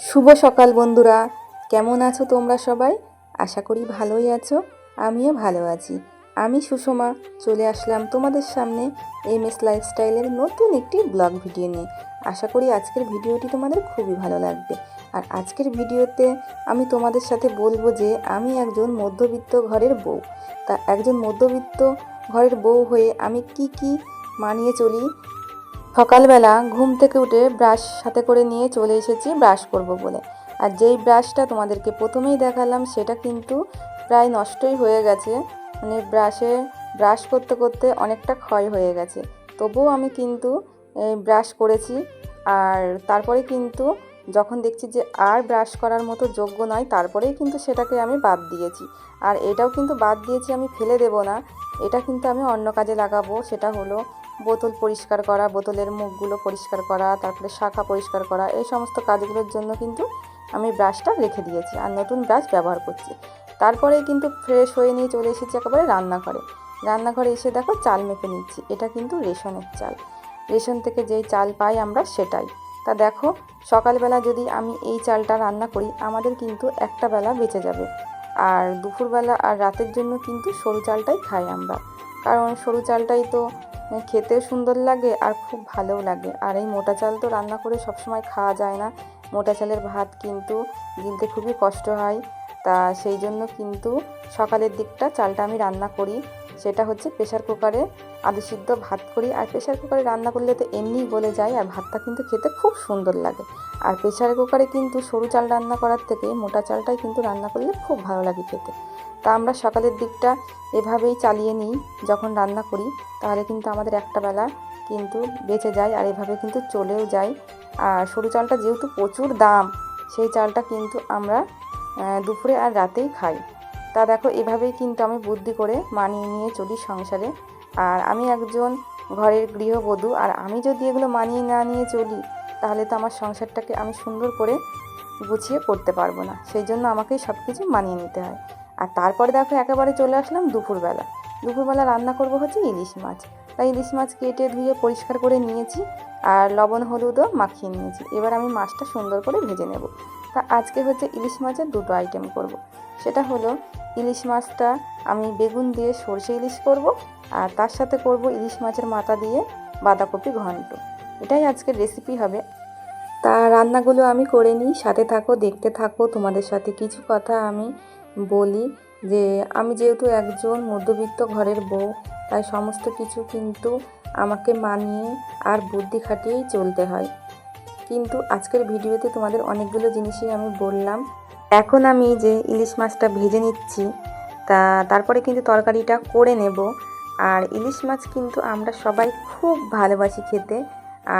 শুভ সকাল বন্ধুরা। কেমন আছো তোমরা সবাই? আশা করি ভালোই আছো। আমিও ভালো আছি। আমি সুষমা, চলে আসলাম তোমাদের সামনে এম এস লাইফস্টাইলের নতুন একটি ব্লগ ভিডিও নিয়ে। আশা করি আজকের ভিডিওটি তোমাদের খুবই ভালো লাগবে। আর আজকের ভিডিওতে আমি তোমাদের সাথে বলব যে, আমি একজন মধ্যবিত্ত ঘরের বউ। তা একজন মধ্যবিত্ত ঘরের বউ হয়ে আমি কি কি মানিয়ে চলি সকালবেলা ঘুম থেকে উঠে ব্রাশ সাথে করে নিয়ে চলে এসেছি ব্রাশ করব বলে। আর যেই ব্রাশটা তোমাদেরকে প্রথমেই দেখালাম, সেটা কিন্তু প্রায় নষ্টই হয়ে গেছে। মানে ব্রাশে, ব্রাশ করতে করতে অনেকটা ক্ষয় হয়ে গেছে। তবুও আমি কিন্তু ব্রাশ করেছি। আর তারপরে কিন্তু যখন দেখছি যে আর ব্রাশ করার মতো যোগ্য নয়, তারপরেই কিন্তু সেটাকে আমি বাদ দিয়েছি। আর এটাও কিন্তু বাদ দিয়েছি, আমি ফেলে দেব না। এটা কিন্তু আমি অন্য কাজে লাগাবো, সেটা হলো বোতল পরিষ্কার করা, বোতলের মুখগুলো পরিষ্কার করা, তারপরে শাখা পরিষ্কার করা, এই সমস্ত কাজগুলোর জন্য কিন্তু আমি ব্রাশটা রেখে দিয়েছি আর নতুন ব্রাশ ব্যবহার করছি। তারপরে কিন্তু ফ্রেশ হয়ে নিয়ে চলে এসেছি একেবারে রান্নাঘরে। রান্নাঘরে এসে দেখো চাল মেপে নিচ্ছি, এটা কিন্তু রেশনের চাল। রেশন থেকে যেই চাল পাই আমরা সেটাই। তা দেখো, সকালবেলা যদি আমি এই চালটা রান্না করি, আমাদের কিন্তু একটা বেলা বেঁচে যাবে। আর দুপুরবেলা আর রাতের জন্য কিন্তু সরু চালটাই খাই আমরা। কারণ সরু চালটাই তো খেতে সুন্দর লাগে আর খুব ভালোও লাগে। আর এই মোটা চাল তো রান্না করে সবসময় খাওয়া যায় না। মোটা চালের ভাত কিন্তু গিলতে খুবই কষ্ট হয়। তা সেই জন্য কিন্তু সকালের দিকটা চালটা আমি রান্না করি। সেটা হচ্ছে প্রেশার কুকারে আলু সিদ্ধ ভাত করি। আর প্রেশার কুকারে রান্না করলে তো এমনিই গলে যায় আর ভাতটা কিন্তু খেতে খুব সুন্দর লাগে। আর প্রেশার কুকারে কিন্তু সরু চাল রান্না করার থেকে মোটা চালটাই কিন্তু রান্না করলে খুব ভালো লাগে খেতে। তা আমরা সকালের দিকটা এভাবেই চালিয়ে নিই যখন রান্না করি, তাহলে কিন্তু আমাদের একটা বেলা কিন্তু বেঁচে যায় আর এভাবে কিন্তু চলেও যায়। আর সরু চালটা যেহেতু প্রচুর দাম, সেই চালটা কিন্তু আমরা দুপুরে আর রাতেই খাই। তা দেখো, এভাবেই কিন্তু আমি বুদ্ধি করে মানিয়ে নিয়ে চলি সংসারে। আর আমি একজন ঘরের গৃহবধূ, আর আমি যদি এগুলো মানিয়ে না নিয়ে চলি, তাহলে তো আমার সংসারটাকে আমি সুন্দর করে গুছিয়ে করতে পারব না। সেই জন্য আমাকেই সব কিছু মানিয়ে নিতে হয়। আর তারপরে দেখো, একেবারে চলে আসলাম দুপুরবেলা। দুপুরবেলা রান্না করব হচ্ছে ইলিশ মাছ। তাই ইলিশ মাছ কেটে ধুয়ে পরিষ্কার করে নিয়েছি, আর লবণ, হলুদও মাখিয়ে নিয়েছি। এবার আমি মাছটা সুন্দর করে ভেজে নেব। তা আজকে হচ্ছে ইলিশ মাছের দুটো আইটেম করব। সেটা হলো ইলিশ মাছটা আমি বেগুন দিয়ে সর্ষে ইলিশ করব আর তার সাথে করব ইলিশ মাছের মাথা দিয়ে বাঁধাকপি ঘন্ট। এটাই আজকের রেসিপি হবে। তা রান্নাগুলো আমি করে নিই, সাথে থাকো, দেখতে থাকো। তোমাদের সাথে কিছু কথা আমি বলি যে আমি যেহেতু একজন মধ্যবিত্ত ঘরের বউ, তাই সমস্ত কিছু কিন্তু আমাকে মানিয়ে আর বুদ্ধি খাটিয়েই চলতে হয়। কিন্তু আজকের ভিডিওতে তোমাদের অনেকগুলো জিনিসই আমি বললাম। এখন আমি যে ইলিশ মাছটা ভেজে নিচ্ছি, তা তারপরে কিন্তু তরকারিটা করে নেব। আর ইলিশ মাছ কিন্তু আমরা সবাই খুব ভালোবাসি খেতে।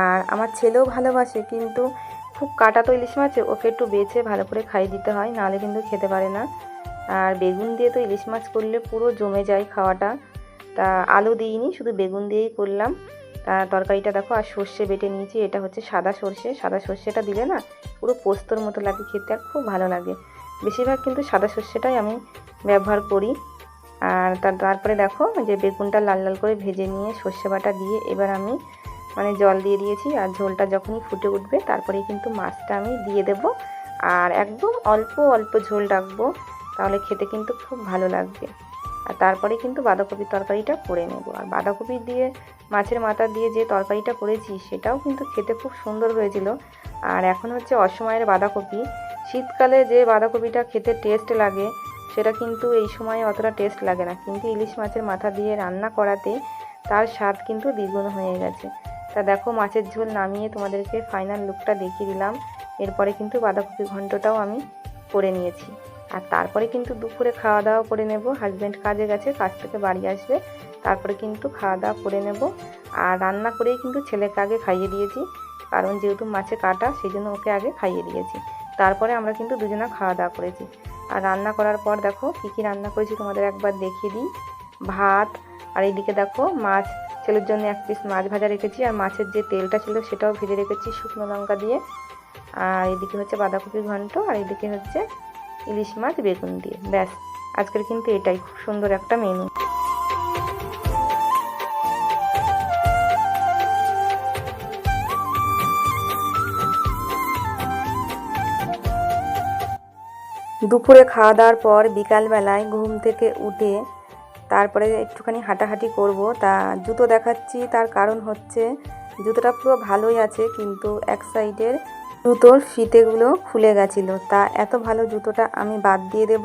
আর আমার ছেলেও ভালোবাসে, কিন্তু খুব কাটা তো ইলিশ মাছে, ওকে একটু বেছে ভালো করে খাইয়ে দিতে হয়, নাহলে কিন্তু খেতে পারে না। আর বেগুন দিয়ে তো ইলিশ মাছ করলে পুরো জমে যায় খাওয়াটা। তা আলু দিইনি, শুধু বেগুন দিয়েই করলাম। তরকারিটা দেখো, আর সর্ষে বেটে নিয়েছি, এটা হচ্ছে সাদা সর্ষে। সাদা সর্ষেটা দিলে না, পুরো পোস্তর মতো লাগে খেতে, আর খুব ভালো লাগে। বেশিরভাগ কিন্তু সাদা সর্ষেটাই আমি ব্যবহার করি। আর তার, তারপরে দেখো যে বেগুনটা লাল লাল করে ভেজে নিয়ে সর্ষে বাটা দিয়ে এবার আমি মানে জল দিয়ে দিয়েছি। আর ঝোলটা যখনই ফুটে উঠবে, তারপরে কিন্তু মাছটা আমি দিয়ে দেব। আর একদম অল্প অল্প ঝোল রাখব, তাহলে খেতে কিন্তু খুব ভালো লাগবে। আর তারপরে কিন্তু বাঁধাকপির তরকারিটা করে নেব। আর বাঁধাকপি দিয়ে, মাছের মাথা দিয়ে যে তরকারিটা করেছি, সেটাও কিন্তু খেতে খুব সুন্দর হয়েছিল। আর এখন হচ্ছে অসময়ের বাঁধাকপি। শীতকালে যে বাঁধাকপিটা খেতে টেস্ট লাগে, সেটা কিন্তু এই সময়ে অতটা টেস্ট লাগে না। কিন্তু ইলিশ মাছের মাথা দিয়ে রান্না করাতে তার স্বাদ কিন্তু দ্বিগুণ হয়ে গেছে। তা দেখো, মাছের ঝোল নামিয়ে তোমাদেরকে ফাইনাল লুকটা দেখিয়ে দিলাম। এরপরে কিন্তু বাঁধাকপি ঘন্টটাও আমি করে নিয়েছি। আর তারপরে কিন্তু দুপুরে খাওয়া দাওয়া করে নেব। হাজব্যান্ড কাজে গেছে, কাজ থেকে বাড়ি আসবে। তারপরে কিন্তু খাওয়া দাওয়া করে নেব। আর রান্না করেই কিন্তু ছেলেকে আগে খাইয়ে দিয়েছি। কারণ যেহেতু মাছে কাটা সেই জন্য ওকে আগে খাইয়ে দিয়েছি। তারপরে আমরা কিন্তু দুজনা খাওয়া দাওয়া করেছি। আর রান্না করার পর দেখো, কী কী রান্না করেছি তোমাদের একবার দেখিয়ে দিই। ভাত, আর এইদিকে দেখো, মাছ। ছেলের জন্য এক পিস মাছ ভাজা রেখেছি। আর মাছের যে তেলটা ছিল, সেটাও ভেজে রেখেছি শুকনো লঙ্কা দিয়ে। আর এদিকে হচ্ছে বাঁধাকপি ঘন্ট, আর এদিকে হচ্ছে ইলিশ মাছ, বেগুন দিয়ে। ব্যাস, আজকের কিন্তু এটাই। খুব সুন্দর একটা মেনু দুপুরে খাওয়া দাওয়ার পর বিকালবেলায় ঘুম থেকে উঠে তারপরে একটুখানি হাঁটাহাঁটি করব। তা জুতো দেখাচ্ছি, তার কারণ হচ্ছে জুতোটা পুরো ভালোই আছে, কিন্তু এক সাইডের জুতোর ফিতেগুলো খুলে গেছিল। তা এত ভালো জুতোটা আমি বাদ দিয়ে দেব,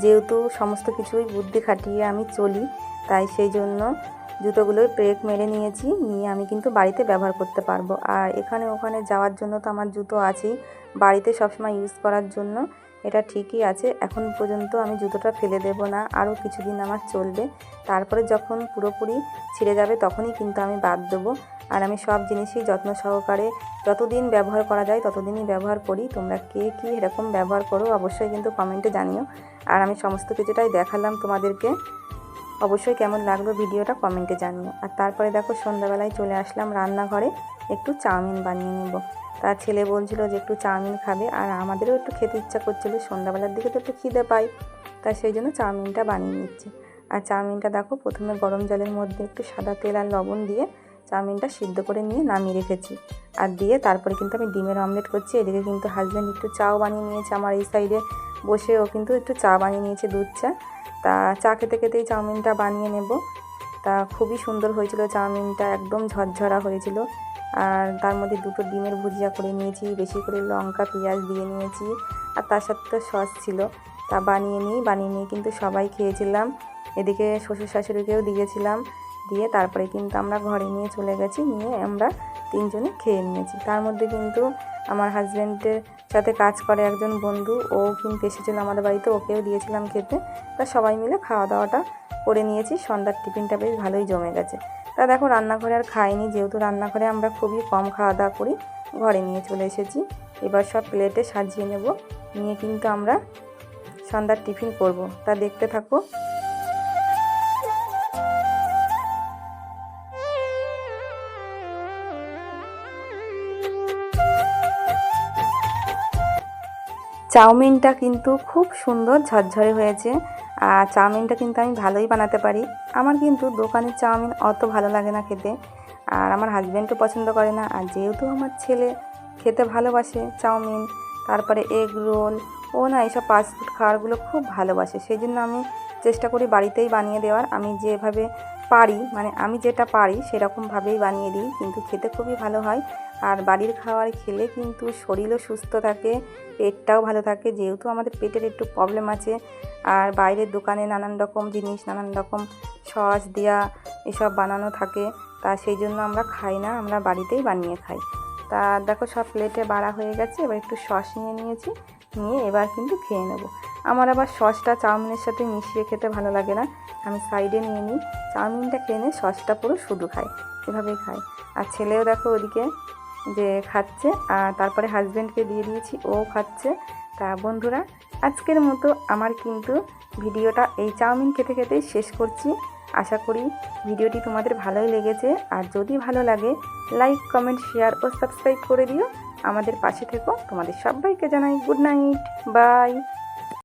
যেহেতু সমস্ত কিছুই বুদ্ধি খাটিয়ে আমি চলি, তাই সেই জন্য জুতোগুলোর ব্রেক মেরে নিয়েছি, নিয়ে আমি কিন্তু বাড়িতে ব্যবহার করতে পারব। আর এখানে ওখানে যাওয়ার জন্য তো আমার জুতো আছেই, বাড়িতে সবসময় ইউজ করার জন্য এটা ঠিকই আছে। এখন পর্যন্ত আমি জুতোটা ফেলে দেব না, আরও কিছুদিন আমার চলবে। তারপরে যখন পুরোপুরি ছিঁড়ে যাবে তখনই কিন্তু আমি বাদ দেবো। আর আমি সব জিনিসই যত্ন সহকারে যতদিন ব্যবহার করা যায় ততদিনই ব্যবহার করি। তোমরা কে কী এরকম ব্যবহার করো অবশ্যই কিন্তু কমেন্টে জানিও। আর আমি সমস্ত কিছুটাই দেখালাম তোমাদেরকে। অবশ্যই কেমন লাগল ভিডিওটা কমেন্টে জানিও। আর তারপরে দেখো সন্ধ্যাবেলায় চলে আসলাম রান্নাঘরে, একটু চাউমিন বানিয়ে নেব। তার ছেলে বলছিল যে একটু চাউমিন খাবে আর আমাদেরও একটু খেতে ইচ্ছা করছিল, সন্ধ্যাবেলার দিকে তো একটু খিদে পাই তাই সেই জন্য চাউমিনটা বানিয়ে নিচ্ছি। আর চাউমিনটা দেখো প্রথমে গরম জলের মধ্যে একটু সাদা তেল আর লবণ দিয়ে চাউমিনটা সিদ্ধ করে নিয়ে নামিয়ে রেখেছি। আর দিয়ে তারপরে কিন্তু আমি ডিমের অমলেট করছি। এদিকে কিন্তু হাজব্যান্ড একটু চাও বানিয়ে নিয়েছে আমার এই সাইডে বসে ও কিন্তু একটু চা বানিয়ে নিয়েছে, দুধ চা। তা চা খেতে খেতেই চাউমিনটা বানিয়ে নেব। তা খুবই সুন্দর হয়েছিল চাউমিনটা, একদম ঝরঝরা হয়েছিল। আর তার মধ্যে দুটো ডিমের ভুজিয়া করে নিয়েছি, বেশি করে লঙ্কা, পেঁয়াজ দিয়ে নিয়েছি। আর তার সাথে তো সস ছিল। তা বানিয়ে নিই, বানিয়ে নিয়ে কিন্তু সবাই খেয়েছিলাম। এদিকে শ্বশুর শাশুড়িকেও দিয়েছিলাম। দিয়ে তারপরে কিন্তু আমরা ঘরে নিয়ে চলে গেছি, নিয়ে আমরা তিনজনে খেয়ে নিয়েছি। তার মধ্যে কিন্তু আমার হাজব্যান্ডের সাথে কাজ করে একজন বন্ধু, ও কিন্তু এসেছিল আমাদের বাড়িতে, ওকেও দিয়েছিলাম খেতে। তা সবাই মিলে খাওয়া দাওয়াটা করে নিয়েছি, সন্ধ্যার টিফিনটা বেশ ভালোই জমে গেছে। তা দেখো রান্নাঘরে আর খাইনি, যেহেতু রান্নাঘরে আমরা খুবই কম খাওয়া দাওয়া করি, ঘরে নিয়ে চলে এসেছি। এবার সব প্লেটে সাজিয়ে নেব, নিয়ে কিন্তু আমরা সন্ধ্যার টিফিন করব। তা দেখতে থাকো। চাউমিনটা কিন্তু খুব সুন্দর ঝরঝরে হয়েছে। আর চাউমিনটা কিন্তু আমি ভালোই বানাতে পারি। আমার কিন্তু দোকানের চাউমিন অত ভালো লাগে না খেতে। আর আমার হাজব্যান্ডও পছন্দ করে না। আর যেহেতু আমার ছেলে খেতে ভালোবাসে চাউমিন, তারপরে এগ রোল ও না এইসব ফাস্টফুড খাবারগুলো খুব ভালোবাসে। সেই জন্য আমি চেষ্টা করি বাড়িতেই বানিয়ে দেওয়ার। আমি যেভাবে পারি মানে আমি যেটা পারি সেরকমভাবেই বানিয়ে দিই। কিন্তু খেতে খুবই ভালো হয়। আর বাড়ির খাবার খেলে কিন্তু শরীরও সুস্থ থাকে, পেটটাও ভালো থাকে। যেহেতু আমাদের পেটের একটু প্রবলেম আছে, আর বাইরের দোকানে নানান রকম জিনিস, নানান রকম সস দেওয়া এসব বানানো থাকে, তা সেই জন্য আমরা খাই না, আমরা বাড়িতেই বানিয়ে খাই। তা দেখো সব প্লেটে বাড়া হয়ে গেছে, এবার একটু সস নিয়ে নিয়েছি, নিয়ে এবার কিন্তু খেয়ে নেব। আমার আবার সসটা চাউমিনের সাথে মিশিয়ে খেতে ভালো লাগে না, আমি সাইডে নিয়ে নিই। চাউমিনটা খেয়ে নিয়ে সসটা পুরো শুধু খাই, এভাবেই খাই। আর ছেলেও দেখো ওদিকে যে খাচ্ছে, আর তারপরে হাজব্যান্ডকে দিয়ে দিয়েছি, ও খাচ্ছে। তা বন্ধুরা, আজকের মতো আমার কিন্তু ভিডিওটা এই চাউমিন খেতে খেতেই শেষ করছি। আশা করি ভিডিওটি তোমাদের ভালোই লেগেছে। আর যদি ভালো লাগে লাইক কমেন্ট শেয়ার ও সাবস্ক্রাইব করে দিও। আমাদের পাশে থেকো। তোমাদের সবাইকে জানাই গুড নাইট বাই